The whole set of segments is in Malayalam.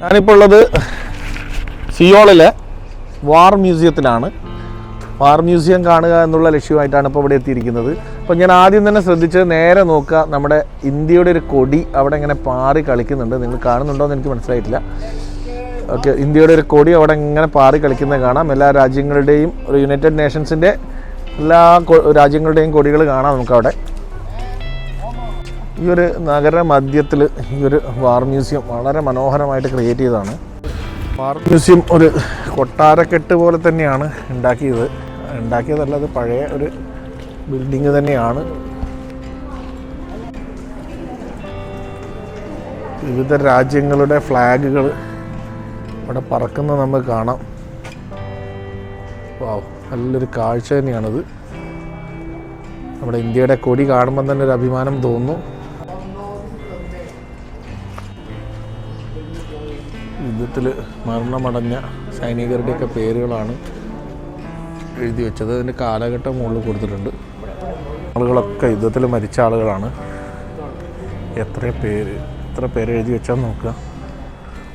ഞാനിപ്പോൾ ഉള്ളത് സിയോളിലെ വാർ മ്യൂസിയത്തിലാണ്. വാർ മ്യൂസിയം കാണുക എന്നുള്ള ലക്ഷ്യമായിട്ടാണ് ഇപ്പോൾ ഇവിടെ എത്തിയിരിക്കുന്നത്. അപ്പോൾ ഞാൻ ആദ്യം തന്നെ ശ്രദ്ധിച്ച് നേരെ നോക്കുക നമ്മുടെ ഇന്ത്യയുടെ ഒരു കൊടി അവിടെ ഇങ്ങനെ പാറി കളിക്കുന്നുണ്ട്. നിങ്ങൾ കാണുന്നുണ്ടോ എന്ന് എനിക്ക് മനസ്സിലായിട്ടില്ല. ഓക്കെ ഇന്ത്യയുടെ ഒരു കൊടി അവിടെ ഇങ്ങനെ പാറി കളിക്കുന്നത് കാണാം. എല്ലാ രാജ്യങ്ങളുടെയും ഒരു യുണൈറ്റഡ് നേഷൻസിന്റെ എല്ലാ രാജ്യങ്ങളുടെയും കൊടികൾ കാണാം നമുക്കവിടെ. ഈ ഒരു നഗര മധ്യത്തിൽ ഈ ഒരു വാർ മ്യൂസിയം വളരെ മനോഹരമായിട്ട് ക്രിയേറ്റ് ചെയ്തതാണ്. വാർ മ്യൂസിയം ഒരു കൊട്ടാരക്കെട്ട് പോലെ തന്നെയാണ് ഉണ്ടാക്കിയത്. ഉണ്ടാക്കിയതല്ല അത് പഴയ ഒരു ബിൽഡിങ് തന്നെയാണ്. വിവിധ രാജ്യങ്ങളുടെ ഫ്ലാഗുകൾ ഇവിടെ പറക്കുന്നത് നമുക്ക് കാണാം. വാവ് നല്ലൊരു കാഴ്ച തന്നെയാണിത്. നമ്മുടെ ഇന്ത്യയുടെ കൊടി കാണുമ്പോൾ തന്നെ ഒരു അഭിമാനം തോന്നുന്നു യുദ്ധത്തിൽ മരണമടഞ്ഞ സൈനികരുടെയൊക്കെ പേരുകളാണ് എഴുതി വെച്ചത്. അതിന്റെ കാലഘട്ടം മുകളിൽ കൊടുത്തിട്ടുണ്ട്. ആളുകളൊക്കെ യുദ്ധത്തിൽ മരിച്ച ആളുകളാണ്. എത്ര പേര് എത്ര പേര് എഴുതി വെച്ചാൽ നോക്കുക.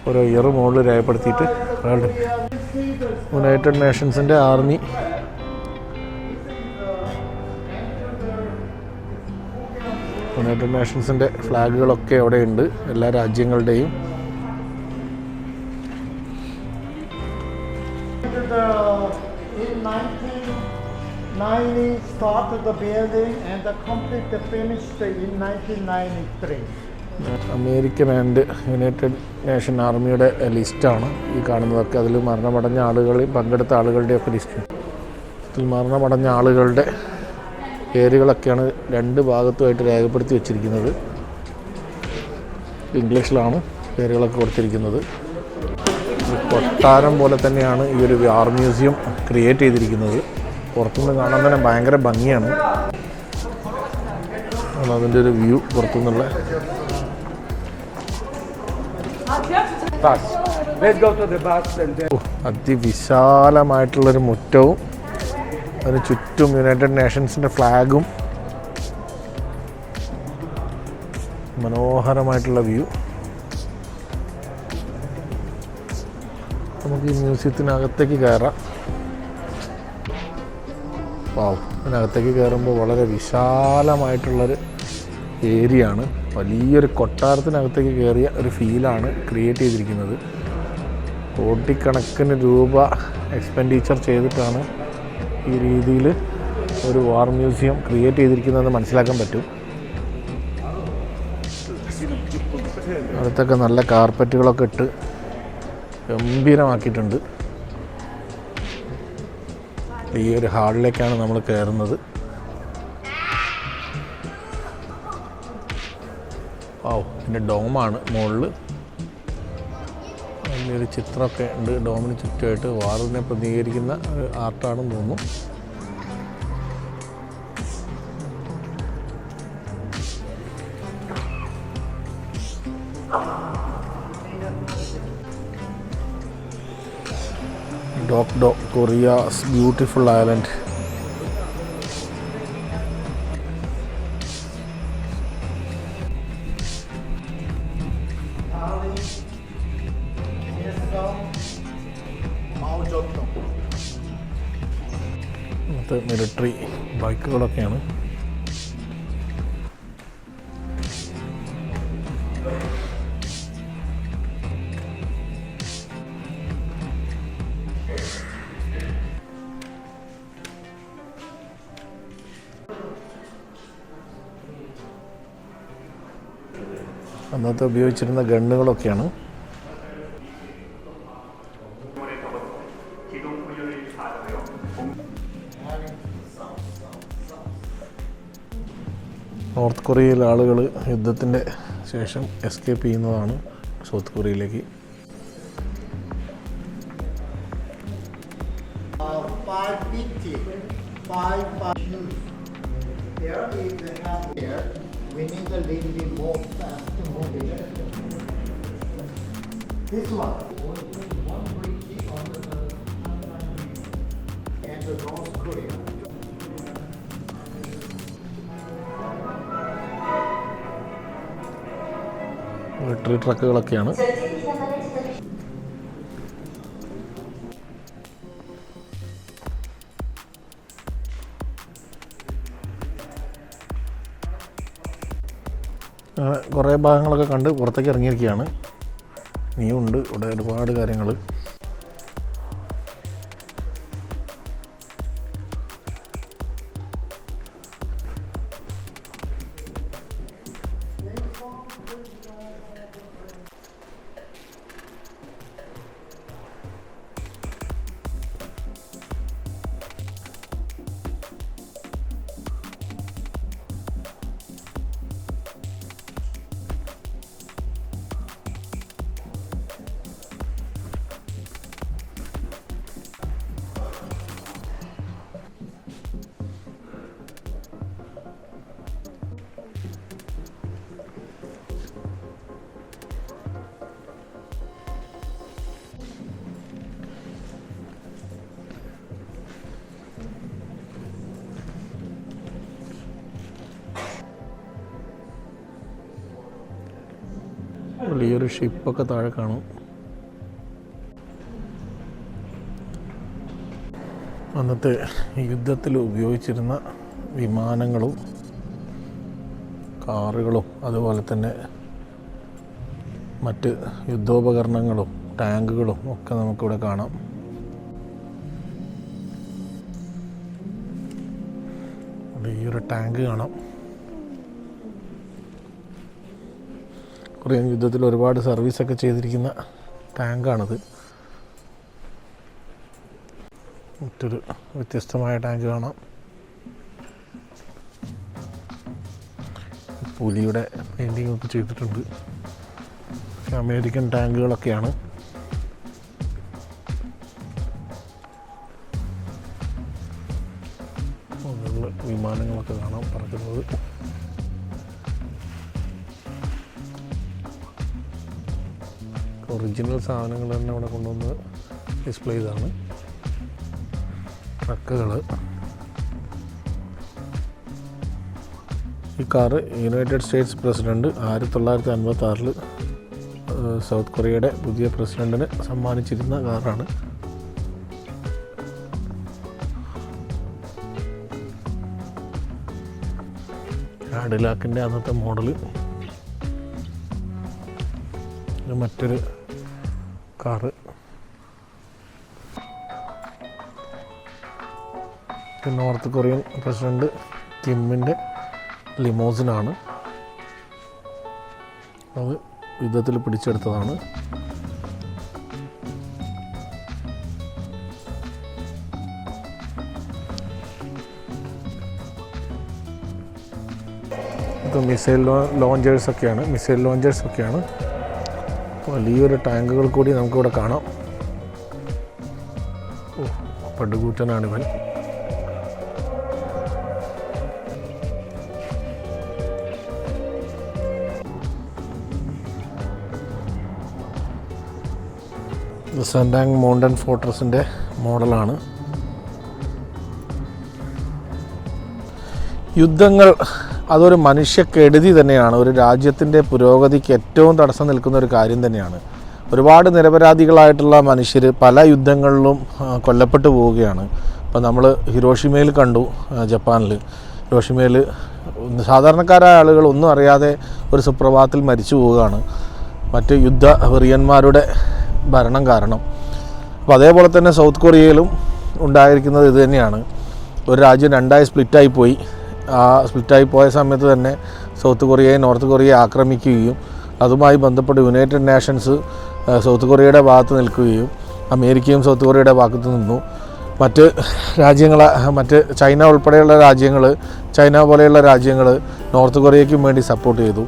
ഓരോ ഇയർ മുകളിൽ രേഖപ്പെടുത്തിയിട്ട് ഒരാളുടെ യുണൈറ്റഡ് നേഷൻസിന്റെ ആർമി യുണൈറ്റഡ് നേഷൻസിന്റെ ഫ്ലാഗുകളൊക്കെ അവിടെയുണ്ട്. എല്ലാ രാജ്യങ്ങളുടെയും the, in 1990 started the building and the complete finished in 1993. American and united nation ആർമിയുടെ ലിസ്റ്റാണ് ഈ കാണുന്നതൊക്കെ അതിൽ മരണമടഞ്ഞ ആളുകൾ പങ്കെടുത്ത ആളുകളുടെയൊക്കെ ലിസ്റ്റ് ഇതിൽ മരണമടഞ്ഞ ആളുകളുടെ പേരുകളൊക്കെയാണ് രണ്ട് ഭാഗത്തുമായിട്ട് രേഖപ്പെടുത്തി വച്ചിരിക്കുന്നത്. ഇംഗ്ലീഷിലാണ് പേരുകളൊക്കെ കൊടുത്തിരിക്കുന്നത്. കൊട്ടാരം പോലെ തന്നെയാണ് ഈ ഒരു ആർ മ്യൂസിയം ക്രിയേറ്റ് ചെയ്തിരിക്കുന്നത്. പുറത്തുനിന്ന് കാണാൻ തന്നെ ഭയങ്കര ഭംഗിയാണ്. അതിന്റെ ഒരു വ്യൂ പുറത്തുനിന്നുള്ള. അതിവിശാലമായിട്ടുള്ളൊരു മുറ്റവും അതിന് ചുറ്റും യുണൈറ്റഡ് നേഷൻസിന്റെ ഫ്ലാഗും മനോഹരമായിട്ടുള്ള വ്യൂ നമുക്ക് ഈ മ്യൂസിയത്തിനകത്തേക്ക് കയറാം. വാവ്. അതിനകത്തേക്ക് കയറുമ്പോൾ വളരെ വിശാലമായിട്ടുള്ളൊരു ഏരിയ ആണ് വലിയൊരു കൊട്ടാരത്തിനകത്തേക്ക് കയറിയ ഒരു ഫീലാണ് ക്രിയേറ്റ് ചെയ്തിരിക്കുന്നത്. കോടിക്കണക്കിന് രൂപ എക്സ്പെൻഡിച്ചർ ചെയ്തിട്ടാണ് ഈ രീതിയിൽ ഒരു വാർ മ്യൂസിയം ക്രിയേറ്റ് ചെയ്തിരിക്കുന്നതെന്ന് മനസ്സിലാക്കാൻ പറ്റും. അടുത്തൊക്കെ നല്ല കാർപ്പറ്റുകളൊക്കെ ഇട്ട് ഗംഭീരമാക്കിയിട്ടുണ്ട്. ഈ ഒരു ഹാളിലേക്കാണ് നമ്മൾ കയറുന്നത്. ഓ ഇതിന്റെ ഡോമാണ് മുകളിൽ വലിയൊരു ചിത്രമൊക്കെ ഉണ്ട്. ഡോമിന് ചുറ്റുമായിട്ട് വാറിനെ പ്രതികരിക്കുന്ന ആർട്ടാണെന്ന് തോന്നുന്നു. ഡോക് ഡോ കൊറിയാസ് ബ്യൂട്ടിഫുൾ ഐലൻഡ് മിലിട്ടറി ബൈക്കുകളൊക്കെയാണ് അന്നത്തെ ഉപയോഗിച്ചിരുന്ന ഗണ്ണുകളൊക്കെയാണ് നോർത്ത് കൊറിയയിലെ ആളുകൾ യുദ്ധത്തിന്റെ ശേഷം എസ്കേപ്പ് ചെയ്യുന്നതാണ് സൗത്ത് കൊറിയയിലേക്ക് Five 550, 5 five. There is the half here. We need a little bit more fast moving. This one. And the North Korea. Military ട്രക്കുകളൊക്കെയാണ് കുറേ ഭാഗങ്ങളൊക്കെ കണ്ട് പുറത്തേക്ക് ഇറങ്ങിയിരിക്കുകയാണ്. നീ ഉണ്ട് ഇവിടെ ഒരുപാട് കാര്യങ്ങൾ വലിയൊരു ഷിപ്പൊക്കെ താഴെ കാണും. അന്നത്തെ യുദ്ധത്തിൽ ഉപയോഗിച്ചിരുന്ന വിമാനങ്ങളും കാറുകളും അതുപോലെ തന്നെ മറ്റ് യുദ്ധോപകരണങ്ങളും ടാങ്കുകളും ഒക്കെ നമുക്കിവിടെ കാണാം. ഈ ഒരു ടാങ്ക് കാണാം. കൊറിയൻ യുദ്ധത്തിൽ ഒരുപാട് സർവീസൊക്കെ ചെയ്തിരിക്കുന്ന ടാങ്കാണിത്. മറ്റൊരു വ്യത്യസ്തമായ ടാങ്ക് കാണാം. പുലിയുടെ പെയിന്റിങ്ങൊക്കെ ചെയ്തിട്ടുണ്ട്. അമേരിക്കൻ ടാങ്കുകളൊക്കെയാണ്. സാധനങ്ങൾ തന്നെ അവിടെ കൊണ്ടുവന്ന് ഡിസ്പ്ലേ ചെയ്താണ് ട്രക്കുകൾ ഈ കാറ് യുണൈറ്റഡ് സ്റ്റേറ്റ്സ് പ്രസിഡന്റ് ആയിരത്തി തൊള്ളായിരത്തി അൻപത്തി ആറിൽ സൗത്ത് കൊറിയയുടെ പുതിയ പ്രസിഡന്റിന് സമ്മാനിച്ചിരുന്ന കാറാണ്. കാഡിലാക്കിന്റെ അന്നത്തെ മോഡൽ മറ്റൊരു കാറ്. നോർത്ത് കൊറിയൻ പ്രസിഡന്റ് കിമ്മിന്റെ ലിമോസിനാണ്. അത് യുദ്ധത്തിൽ പിടിച്ചെടുത്തതാണ്. ഇത് മിസൈൽ ലോഞ്ചേഴ്സ് ഒക്കെയാണ് മിസൈൽ ലോഞ്ചേഴ്സ് ഒക്കെയാണ് വലിയൊരു ടാങ്കുകൾ കൂടി നമുക്കിവിടെ കാണാം. ഓ പടുകൂറ്റനാണിവൻ. സെൻഡാങ് മൗണ്ടൻ ഫോർട്രസിന്റെ മോഡലാണ്. യുദ്ധങ്ങൾ അതൊരു മനുഷ്യ കെടുതി തന്നെയാണ്. ഒരു രാജ്യത്തിന്റെ പുരോഗതിക്ക് ഏറ്റവും തടസ്സം നിൽക്കുന്ന ഒരു കാര്യം തന്നെയാണ്. ഒരുപാട് നിരപരാധികളായിട്ടുള്ള മനുഷ്യർ പല യുദ്ധങ്ങളിലും കൊല്ലപ്പെട്ടു പോവുകയാണ്. ഇപ്പം നമ്മൾ ഹിരോഷിമയിൽ കണ്ടു ജപ്പാനിൽ ഹിരോഷിമയിൽ സാധാരണക്കാരായ ആളുകൾ ഒന്നും അറിയാതെ ഒരു സുപ്രഭാതത്തിൽ മരിച്ചു പോവുകയാണ്. മറ്റ് യുദ്ധ വെറിയന്മാരുടെ ഭരണം കാരണം. അപ്പോൾ അതേപോലെ തന്നെ സൗത്ത് കൊറിയയിലും ഉണ്ടായിരിക്കുന്നത് ഇത് തന്നെയാണ്. ഒരു രാജ്യം രണ്ടായി സ്പ്ലിറ്റായി പോയി. ആ സ്പ്ലിറ്റായി പോയ സമയത്ത് തന്നെ സൗത്ത് കൊറിയയെ നോർത്ത് കൊറിയയെ ആക്രമിക്കുകയും അതുമായി ബന്ധപ്പെട്ട് യുണൈറ്റഡ് നേഷൻസ് സൗത്ത് കൊറിയയുടെ ഭാഗത്ത് നിൽക്കുകയും അമേരിക്കയും സൗത്ത് കൊറിയയുടെ ഭാഗത്ത് നിന്നു. മറ്റ് രാജ്യങ്ങൾ മറ്റ് ചൈന ഉൾപ്പെടെയുള്ള രാജ്യങ്ങൾ ചൈന പോലെയുള്ള രാജ്യങ്ങൾ നോർത്ത് കൊറിയയ്ക്കും വേണ്ടി സപ്പോർട്ട് ചെയ്തു.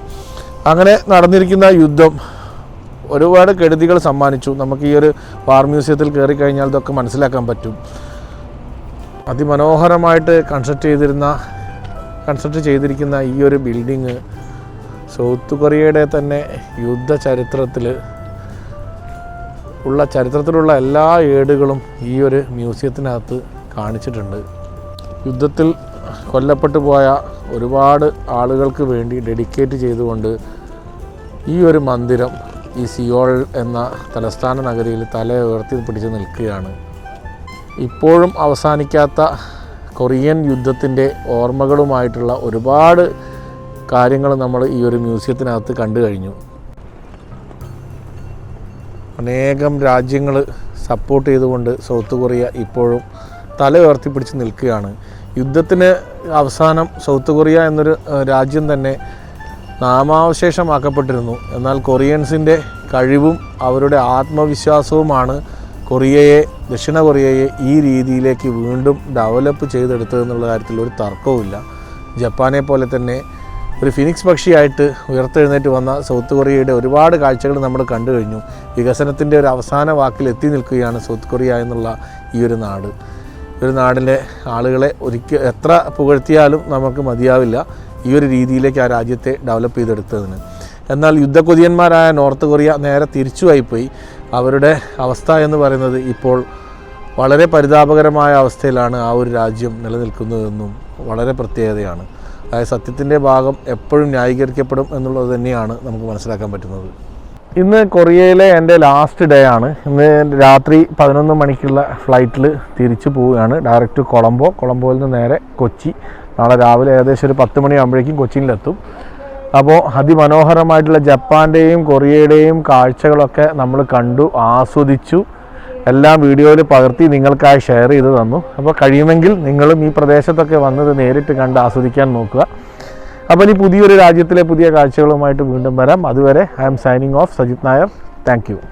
അങ്ങനെ നടന്നിരിക്കുന്ന യുദ്ധം ഒരുപാട് കെടുതികൾ സമ്മാനിച്ചു. നമുക്ക് ഈ ഒരു വാർ മ്യൂസിയത്തിൽ കയറി കഴിഞ്ഞാൽ ഇതൊക്കെ മനസ്സിലാക്കാൻ പറ്റും. അതിമനോഹരമായിട്ട് കൺസ്ട്രക്ട് ചെയ്തിരുന്ന കൺസ്ട്രക്ട് ചെയ്തിരിക്കുന്ന ഈ ഒരു ബിൽഡിങ് സൗത്ത് കൊറിയയുടെ തന്നെ യുദ്ധ ചരിത്രത്തിൽ ഉള്ള ചരിത്രത്തിലുള്ള എല്ലാ ഏടുകളും ഈ ഒരു മ്യൂസിയത്തിനകത്ത് കാണിച്ചിട്ടുണ്ട്. യുദ്ധത്തിൽ കൊല്ലപ്പെട്ടു പോയ ഒരുപാട് ആളുകൾക്ക് വേണ്ടി ഡെഡിക്കേറ്റ് ചെയ്തുകൊണ്ട് ഈ ഒരു മന്ദിരം ഈ സിയോൾ എന്ന തലസ്ഥാന നഗരിയിൽ തല ഉയർത്തി പിടിച്ച് നിൽക്കുകയാണ്. ഇപ്പോഴും അവസാനിക്കാത്ത കൊറിയൻ യുദ്ധത്തിന്റെ ഓർമ്മകളുമായിട്ടുള്ള ഒരുപാട് കാര്യങ്ങൾ നമ്മൾ ഈ ഒരു മ്യൂസിയത്തിനകത്ത് കണ്ടു കഴിഞ്ഞു. അനേകം രാജ്യങ്ങൾ സപ്പോർട്ട് ചെയ്തുകൊണ്ട് സൗത്ത് കൊറിയ ഇപ്പോഴും തല ഉയർത്തിപ്പിടിച്ച് നിൽക്കുകയാണ്. യുദ്ധത്തിന് അവസാനം സൗത്ത് കൊറിയ എന്നൊരു രാജ്യം തന്നെ നാമാവശേഷമാക്കപ്പെട്ടിരുന്നു. എന്നാൽ കൊറിയൻസിന്റെ കഴിവും അവരുടെ ആത്മവിശ്വാസവുമാണ് കൊറിയയെ ദക്ഷിണ കൊറിയയെ ഈ രീതിയിലേക്ക് വീണ്ടും ഡെവലപ്പ് ചെയ്തെടുത്തതെന്നുള്ള കാര്യത്തിൽ ഒരു തർക്കവുമില്ല. ജപ്പാനെ പോലെ തന്നെ ഒരു ഫിനിക്സ് പക്ഷിയായിട്ട് ഉയർത്തെഴുന്നേറ്റ് വന്ന സൗത്ത് കൊറിയയുടെ ഒരുപാട് കാഴ്ചകൾ നമ്മൾ കണ്ടു കഴിഞ്ഞു. വികസനത്തിന്റെ ഒരു അവസാന വാക്കിൽ എത്തി നിൽക്കുകയാണ് സൗത്ത് കൊറിയ എന്നുള്ള ഈ ഒരു നാട്. ഒരു നാടിലെ ആളുകളെ ഒരിക്കൽ എത്ര പുകഴ്ത്തിയാലും നമുക്ക് മതിയാവില്ല ഈ ഒരു രീതിയിലേക്ക് ആ രാജ്യത്തെ ഡെവലപ്പ് ചെയ്തെടുത്തതിന്. എന്നാൽ യുദ്ധക്കൊതിയന്മാരായ നോർത്ത് കൊറിയ നേരെ തിരിച്ചുപോയിപ്പോയി അവരുടെ അവസ്ഥ എന്ന് പറയുന്നത് ഇപ്പോൾ വളരെ പരിതാപകരമായ അവസ്ഥയിലാണ് ആ ഒരു രാജ്യം നിലനിൽക്കുന്നതെന്നും വളരെ പ്രത്യേകതയാണ്. അതായത് സത്യത്തിന്റെ ഭാഗം എപ്പോഴും ന്യായീകരിക്കപ്പെടും എന്നുള്ളത് തന്നെയാണ് നമുക്ക് മനസ്സിലാക്കാൻ പറ്റുന്നത്. ഇന്ന് കൊറിയയിലെ എന്റെ ലാസ്റ്റ് ഡേ ആണ്. ഇന്ന് രാത്രി പതിനൊന്ന് മണിക്കുള്ള ഫ്ലൈറ്റിൽ തിരിച്ചു പോവുകയാണ്. ഡയറക്റ്റ് കൊളംബോ കൊളംബോയിൽ നിന്ന് നേരെ കൊച്ചി. നാളെ രാവിലെ ഏകദേശം ഒരു പത്ത് മണിയാകുമ്പോഴേക്കും കൊച്ചിയിലെത്തും. അപ്പോൾ അതിമനോഹരമായിട്ടുള്ള ജപ്പാന്റെയും കൊറിയയുടെയും കാഴ്ചകളൊക്കെ നമ്മൾ കണ്ടു ആസ്വദിച്ചു. എല്ലാം വീഡിയോയിൽ പകർത്തി നിങ്ങൾക്കായി ഷെയർ ചെയ്ത് തന്നു. അപ്പോൾ കഴിയുമെങ്കിൽ നിങ്ങളും ഈ പ്രദേശത്തൊക്കെ വന്നത് നേരിട്ട് കണ്ട് ആസ്വദിക്കാൻ നോക്കുക. അപ്പോൾ ഇനി പുതിയൊരു രാജ്യത്തിലെ പുതിയ കാഴ്ചകളുമായിട്ട് വീണ്ടും വരാം. അതുവരെ I'm signing off Sajith Nair thank